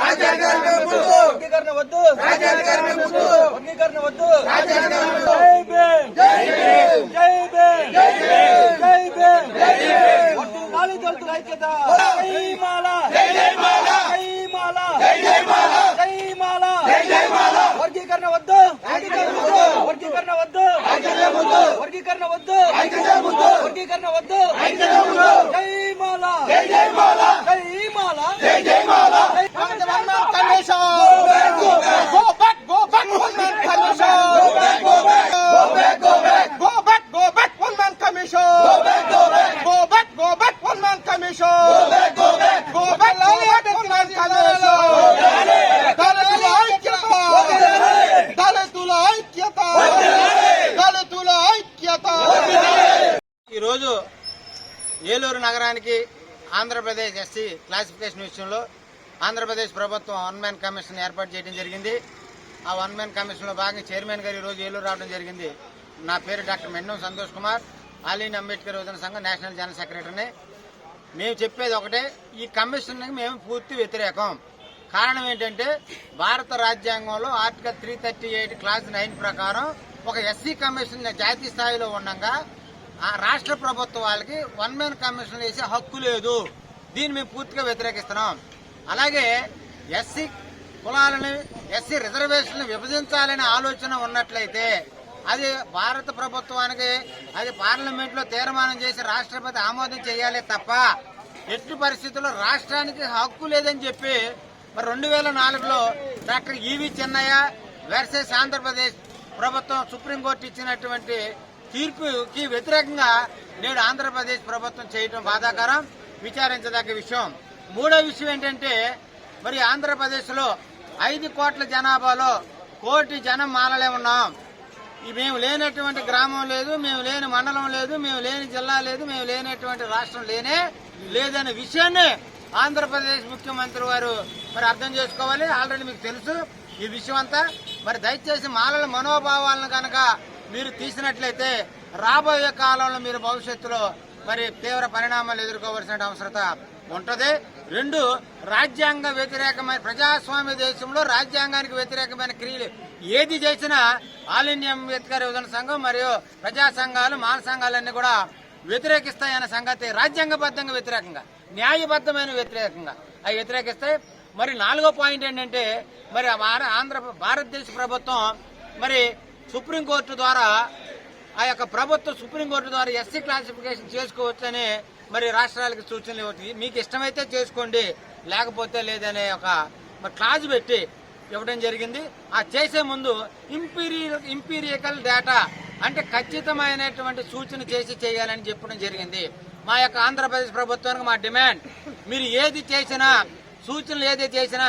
వర్గీకరణ వద్దు. వర్గీకరణ వద్దు. జై భీమ్. జై భీమ్. జై భీమ్. జై భీమ్. జై భీమ్. వర్ధిల్లాలి దళితుల ఐక్యత జై మాల జై జై మాల జై మాల జై జై మాల జై మాల జై జై మాల వర్గీకరణ వద్దు. వర్గీకరణ వద్దు. వర్గీకరణ వద్దు. వర్గీకరణ వద్దు. జై ఏలూరు నగరానికి ఆంధ్రప్రదేశ్ ఎస్సీ క్లాసిఫికేషన్ విషయంలో ఆంధ్రప్రదేశ్ ప్రభుత్వం వన్ మ్యాన్ కమిషన్ ఏర్పాటు చేయడం జరిగింది. ఆ వన్ మ్యాన్ కమిషన్లో భాగంగా చైర్మన్ గారు ఈరోజు ఏలూరు రావడం జరిగింది. నా పేరు డాక్టర్ మెన్నం సంతోష్ కుమార్ ఆలీన్ అంబేద్కర్ యువజన సంఘం నేషనల్ జనరల్ సెక్రటరీని. మేము చెప్పేది ఒకటే ఈ కమిషన్కి మేము పూర్తి వ్యతిరేకం. కారణం ఏంటంటే భారత రాజ్యాంగంలో article three thirty eight clause nine ప్రకారం ఒక ఎస్సీ కమిషన్ జాతీయ స్థాయిలో ఉండగా ఆ రాష్ట్ర ప్రభుత్వాలకి వన్ మ్యాన్ కమిషన్ వేసే హక్కు లేదు. దీన్ని మేము పూర్తిగా వ్యతిరేకిస్తున్నాం. అలాగే ఎస్సీ కులాలని ఎస్సీ రిజర్వేషన్లు విభజించాలనే ఆలోచన ఉన్నట్లయితే అది భారత ప్రభుత్వానికి అది పార్లమెంట్లో తీర్మానం చేసి రాష్ట్రపతి ఆమోదం చేయాలి తప్ప ఎట్టి పరిస్థితుల్లో రాష్ట్రానికి హక్కు లేదని చెప్పి మరి రెండు వేల నాలుగులో doctor E V Chennaiah versus Andhra Pradesh ప్రభుత్వం సుప్రీంకోర్టు ఇచ్చినటువంటి తీర్పుకి వ్యతిరేకంగా నేడు ఆంధ్రప్రదేశ్ ప్రభుత్వం చేయటం బాధాకరం విచారించదగ్గ విషయం. మూడో విషయం ఏంటంటే మరి ఆంధ్రప్రదేశ్లో ఐదు కోట్ల జనాభాలో కోటి జనం మాలలే ఉన్నాం. మేము లేనటువంటి గ్రామం లేదు మేము లేని మండలం లేదు మేము లేని జిల్లా లేదు మేము లేనటువంటి రాష్ట్రం లేనే లేదనే విషయాన్ని ఆంధ్రప్రదేశ్ ముఖ్యమంత్రి వారు మరి అర్థం చేసుకోవాలి. ఆల్రెడీ మీకు తెలుసు ఈ విషయం అంతా మరి దయచేసి మాలల మనోభావాలను కనుక మీరు తీసినట్లయితే రాబోయే కాలంలో మీరు భవిష్యత్తులో మరి తీవ్ర పరిణామాలు ఎదుర్కోవాల్సిన అవసరత ఉంటది. రెండు రాజ్యాంగ వ్యతిరేకమైన ప్రజాస్వామ్య దేశంలో రాజ్యాంగానికి వ్యతిరేకమైన క్రియలు ఏది చేసినా ఆల్ ఇండియా అంబేద్కర్ యువజన సంఘం మరియు ప్రజా సంఘాలు మాన సంఘాలన్నీ కూడా వ్యతిరేకిస్తాయన్న సంగతి రాజ్యాంగబద్ధంగా వ్యతిరేకంగా న్యాయబద్ధమైన వ్యతిరేకంగా అవి వ్యతిరేకిస్తాయి. మరి నాలుగో పాయింట్ ఏంటంటే మరి ఆంధ్ర భారతదేశ ప్రభుత్వం మరి సుప్రీంకోర్టు ద్వారా ఆ యొక్క ప్రభుత్వం సుప్రీంకోర్టు ద్వారా ఎస్సీ క్లాసిఫికేషన్ చేసుకోవచ్చని మరి రాష్ట్రాలకు సూచనలు ఇవ్వచ్చు మీకు ఇష్టమైతే చేసుకోండి లేకపోతే లేదనే ఒక మరి క్లాజ్ పెట్టి ఇవ్వడం జరిగింది. ఆ చేసే ముందు ఇంపీరియల్ ఇంపీరియకల్ డేటా అంటే ఖచ్చితమైనటువంటి సూచన చేసి చేయాలని చెప్పడం జరిగింది. మా యొక్క ఆంధ్రప్రదేశ్ ప్రభుత్వానికి మా డిమాండ్. మీరు ఏది చేసినా సూచనలు ఏది చేసినా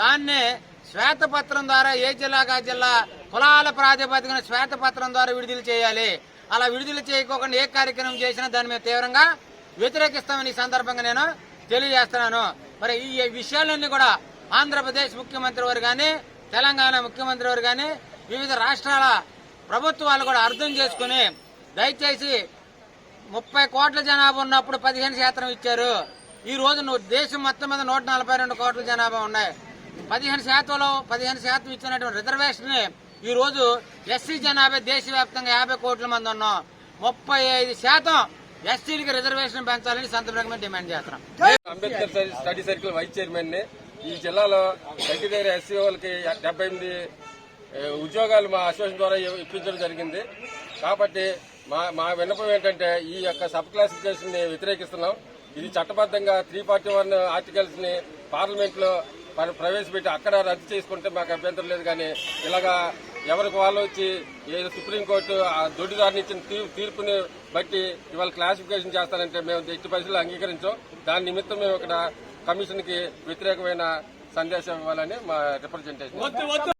దాన్నే శ్వేతపత్రం ద్వారా ఏ జిల్లాగా జిల్లా కులాల ప్రాతిపదికన శ్వేతపత్రం ద్వారా విడుదల చేయాలి. అలా విడుదల చేయకోకుండా ఏ కార్యక్రమం చేసినా దాని మీద తీవ్రంగా వ్యతిరేకిస్తామని ఈ సందర్భంగా నేను తెలియజేస్తున్నాను. మరి ఈ విషయాలన్నీ కూడా ఆంధ్రప్రదేశ్ ముఖ్యమంత్రి వారు కానీ తెలంగాణ ముఖ్యమంత్రి వారు కానీ వివిధ రాష్ట్రాల ప్రభుత్వాలు కూడా అర్థం చేసుకుని దయచేసి ముప్పై కోట్ల జనాభా ఉన్నప్పుడు పదిహేను శాతం ఇచ్చారు. ఈ రోజు దేశం మొత్తం మీద నూట నలభై రెండు కోట్ల జనాభా ఉన్నాయి. పదిహేను శాతంలో పదిహేను శాతం ఇచ్చినటువంటి రిజర్వేషన్ ఈరోజు ఎస్సీ జనాభా దేశవ్యాప్తంగా యాభై కోట్ల మంది ఉన్నాం. ముప్పై ఐదు శాతం ఎస్సీలకి రిజర్వేషన్ పెంచాలని సంతపరంగా డిమాండ్ చేస్తున్నాం. అంబేద్కర్ స్టడీ- సర్కిల్ వైస్ చైర్మన్ని ఈ జిల్లాలో దగ్గర దగ్గర ఎస్సీ వాళ్ళకి డెబ్బై ఎనిమిది ఉద్యోగాలు మా అసోసియేషన్ ద్వారా ఇప్పించడం జరిగింది. కాబట్టి మా మా విన్నపం ఏంటంటే ఈ యొక్క సబ్ క్లాసిఫికేషన్ని వ్యతిరేకిస్తున్నాం. ఇది చట్టబద్ధంగా త్రీ ఫార్టీ వన్ ఆర్టికల్స్ని పార్లమెంట్లో ప్రవేశపెట్టి అక్కడ రద్దు చేసుకుంటే మాకు అభ్యంతరం లేదు కానీ ఇలాగా ఎవరికి వాళ్ళు వచ్చి ఏదో సుప్రీంకోర్టు ఆ దొడ్డిదారిని ఇచ్చిన తీర్పుని బట్టి ఇవాళ క్లాసిఫికేషన్ చేస్తారంటే మేము ఎట్టి పరిస్థితులు అంగీకరించాం. దాని నిమిత్తం మేము ఇక్కడ కమిషన్కి వ్యతిరేకమైన సందేశం ఇవ్వాలని మా రిప్రజెంటేషన్.